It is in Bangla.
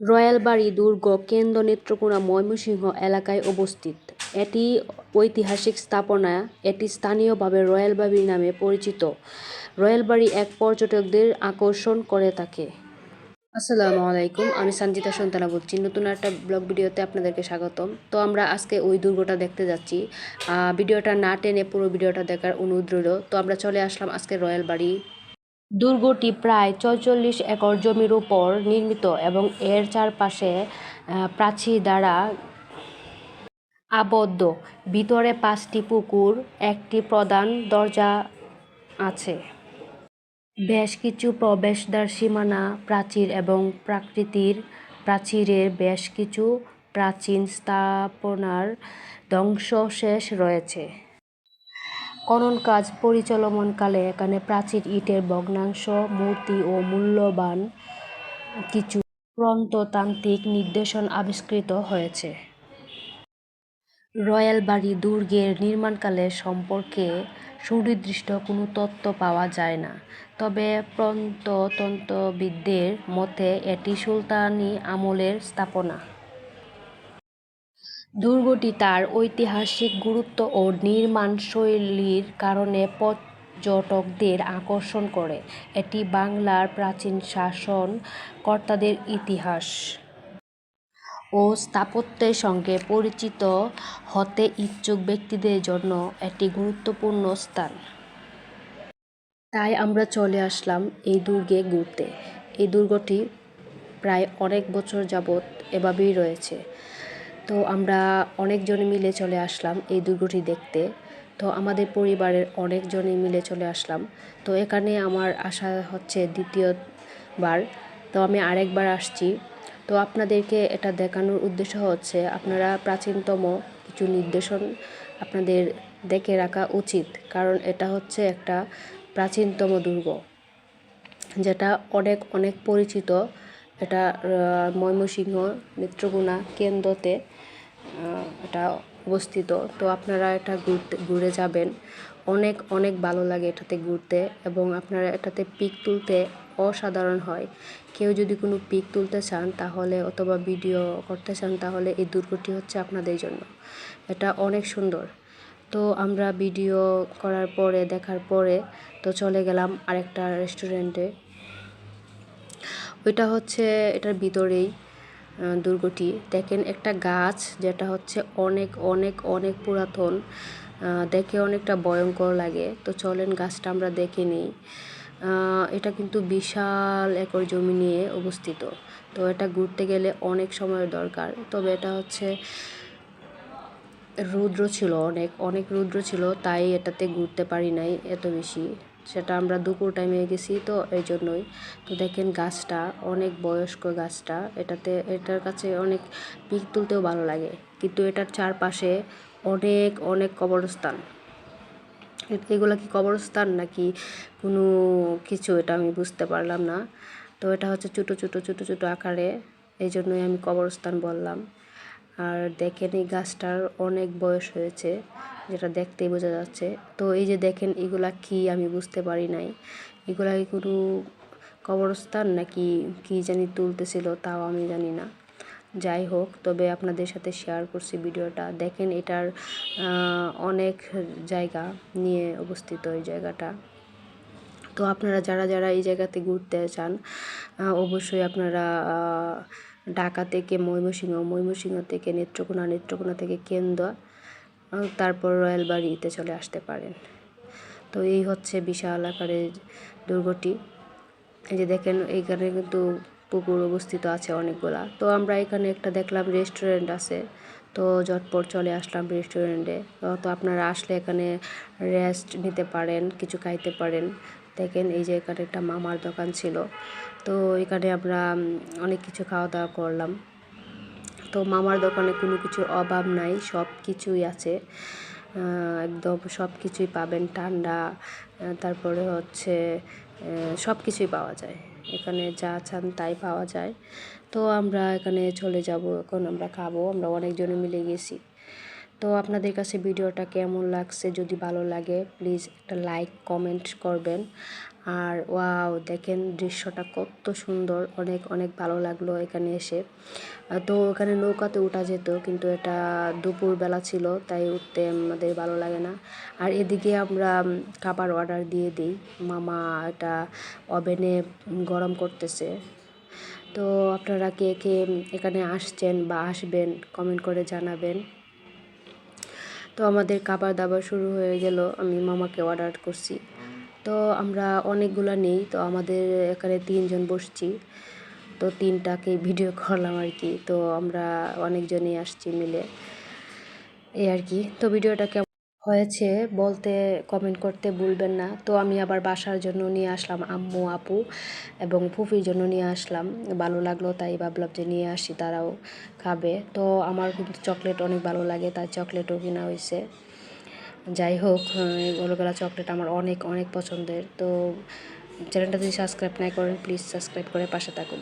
রয়্যালবাড়ি দুর্গ কেন্দ্র নেত্রকোনা ময়মনসিংহ এলাকায় অবস্থিত। এটি ঐতিহাসিক স্থাপনা। এটি স্থানীয়ভাবে রয়্যালবাড়ি নামে পরিচিত। রয়্যালবাড়ি এক পর্যটকদের আকর্ষণ করে থাকে। আসসালামু আলাইকুম, আমি সঞ্জিতা সন্তানা বলছি। নতুন একটা ব্লগ ভিডিওতে আপনাদেরকে স্বাগতম। তো আমরা আজকে ওই দুর্গটা দেখতে যাচ্ছি। ভিডিওটা না টেনে পুরো ভিডিওটা দেখার অনুরোধ রইল। তো আমরা চলে আসলাম আজকে রয়্যাল বাড়ি দুর্গটি প্রায় চৌচল্লিশ একর জমির উপর নির্মিত এবং এর চারপাশে প্রাচীর দ্বারা আবদ্ধ। ভিতরে পাঁচটি পুকুর, একটি প্রধান দরজা আছে। বেশ কিছু প্রবেশদ্বার সীমানা প্রাচীর এবং প্রাকৃতির প্রাচীরের বেশ কিছু প্রাচীন স্থাপনার ধ্বংসশেষ রয়েছে। খনন কাজ পরিচলমনকালে এখানে প্রাচীর ইটের ভগ্নাংশ, মূর্তি ও মূল্যবান কিছু প্রন্ততান্ত্রিক নির্দেশন আবিষ্কৃত হয়েছে। রয়্যাল বাড়ি দুর্গের নির্মাণকালে সম্পর্কে সুনির্দিষ্ট কোনো তথ্য পাওয়া যায় না, তবে প্রন্ততন্ত্রবিদদের মতে এটি সুলতানি আমলের স্থাপনা। দুর্গটি তার ঐতিহাসিক গুরুত্ব ও নির্মাণ শৈলীর কারণে পর্যটকদের আকর্ষণ করে। এটি বাংলার প্রাচীন শাসন কর্তাদের ইতিহাস ও স্থাপত্যের সঙ্গে পরিচিত হতে ইচ্ছুক ব্যক্তিদের জন্য একটি গুরুত্বপূর্ণ স্থান। তাই আমরা চলে আসলাম এই দুর্গে ঘুরতে। এই দুর্গটি প্রায় অনেক বছর যাবৎ এভাবেই রয়েছে। তো আমরা অনেকজন মিলে চলে আসলাম এই দুর্গটি দেখতে। তো আমাদের পরিবারের অনেকজনই মিলে চলে আসলাম। তো এখানে আমার আসা হচ্ছে দ্বিতীয়বার। তো আমি আরেকবার আসছি। তো আপনাদেরকে এটা দেখানোর উদ্দেশ্য হচ্ছে, আপনারা প্রাচীনতম কিছু নির্দেশন আপনাদের দেখে রাখা উচিত, কারণ এটা হচ্ছে একটা প্রাচীনতম দুর্গ, যেটা অনেক অনেক পরিচিত। এটা ময়মনসিংহ, নেত্রকোনা, কেন্দ্রতে এটা অবস্থিত। তো আপনারা এটা ঘুরতে, ঘুরে যাবেন। অনেক অনেক ভালো লাগে এটাতে ঘুরতে এবং আপনারা এটাতে পিক তুলতে অসাধারণ হয়। কেউ যদি কোনো পিক তুলতে চান তাহলে অথবা ভিডিও করতে চান তাহলে এই দুর্গটি হচ্ছে আপনাদের জন্য। এটা অনেক সুন্দর। তো আমরা ভিডিও করার পরে, দেখার পরে তো চলে গেলাম আরেকটা রেস্টুরেন্টে ওইটা হচ্ছে এটার ভিতরেই দুর্গটি। দেখেন একটা গাছ যেটা হচ্ছে অনেক অনেক অনেক পুরাতন দেখে অনেকটা ভয়ঙ্কর লাগে। তো চলেন গাছটা আমরা দেখে নিই। এটা কিন্তু বিশাল একর জমি নিয়ে অবস্থিত। তো এটা ঘুরতে গেলে অনেক সময়ের দরকার। তবে এটা হচ্ছে রৌদ্র ছিল অনেক অনেক রৌদ্র ছিল, তাই এটাতে ঘুরতে পারি নাই এত বেশি। সেটা আমরা দুপুর টাইমে গেছি তো এই জন্যই। তো দেখেন গাছটা, অনেক বয়স্ক গাছটা, এটাতে, এটার কাছে অনেক পিক তুলতেও ভালো লাগে। কিন্তু এটার চারপাশে অনেক অনেক কবরস্থান। এগুলা কি কবরস্থান নাকি কোনো কিছু এটা আমি বুঝতে পারলাম না। তো এটা হচ্ছে ছোটো ছোটো ছোটো ছোটো আকারে। এই জন্যই আমি কবরস্থান বললাম। আর দেখেন এই গাছটার অনেক বয়স হয়েছে, যেটা দেখতেই বোঝা যাচ্ছে। তো এই যে দেখেন, এগুলা কি আমি বুঝতে পারি নাই। এগুলা কোনো কবরস্থান নাকি কি জানি তুলতেছিল, তাও আমি জানি না। যাই হোক, তবে আপনাদের সাথে শেয়ার করছি ভিডিওটা। দেখেন এটার অনেক জায়গা নিয়ে অবস্থিত এই জায়গাটা। তো আপনারা যারা যারা এই জায়গাতে ঘুরতে চান অবশ্যই আপনারা ঢাকা থেকে ময়মনসিংহ ময়মনসিংহ থেকে নেত্রকোনা নেত্রকোনা থেকে কেন্দ্র তারপর রয়্যাল বাড়িতে চলে আসতে পারেন। তো এই হচ্ছে বিশাল আকারের দুর্গটি। এই যে দেখেন, এইখানে কিন্তু পুকুর অবস্থিত আছে অনেকগুলা। তো আমরা এখানে একটা দেখলাম রেস্টুরেন্ট আছে। তো ঝটপট চলে আসলাম রেস্টুরেন্টে তো আপনারা আসলে এখানে রেস্ট নিতে পারেন, কিছু খাইতে পারেন। দেখেন এই এখানে একটা মামার দোকান ছিল। তো এখানে আমরা অনেক কিছু খাওয়া দাওয়া করলাম। তো মামার দোকানে কোনো কিছুর অভাব নাই, সব কিছুই আছে। একদম সব কিছুই পাবেন, ঠান্ডা তারপরে হচ্ছে সব কিছুই পাওয়া যায়। এখানে যা চান তাই পাওয়া যায়। তো আমরা এখানে চলে যাব, এখন আমরা খাব, আমরা অনেকজনে মিলে গেছি। তো আপনাদের কাছে ভিডিওটা কেমন লাগছে? যদি ভালো লাগে প্লিজ একটা লাইক কমেন্ট করবেন। আর ওয়াও দেখেন দৃশ্যটা কত সুন্দর। অনেক অনেক ভালো লাগল এখানে এসে। তো এখানে নৌকাতে উঠা যেত, কিন্তু এটা দুপুরবেলা ছিল, তাই উঠতে আমাদের ভালো লাগে না। আর এদিকে আমরা খাবার অর্ডার দিয়ে দিই। মামা এটা ওভেনে গরম করতেছে। তো আপনারা কে কে এখানে আসছেন বা আসবেন কমেন্ট করে জানাবেন। তো আমাদের খাবার দাবার শুরু হয়ে গেল, আমি মামাকে অর্ডার করছি। তো আমরা অনেকগুলো নেই, তো আমাদের এখানে তিনজন বসছি। তো তিনটাকে ভিডিও করলাম আর কি, তো আমরা অনেকজনই আসছি মিলে। এই আর কি, তো ভিডিওটা হয়েছে বলতে কমেন্ট করতে ভুলবেন না। তো আমি আবার বাসার জন্য নিয়ে আসলাম আম্মু, আপু এবং ফুফির জন্য নিয়ে আসলাম। ভালো লাগল, তাই ভাবলাম যে নিয়ে আসি, তারাও খাবে। তো আমার কিন্তু চকলেট অনেক ভালো লাগে, তাই চকলেটও কেনা হয়েছে। যাই হোক গোলগোলা চকলেট আমার অনেক অনেক পছন্দের। তো চ্যানেলটা যদি সাবস্ক্রাইব না করেন প্লিজ সাবস্ক্রাইব করে পাশে থাকুন।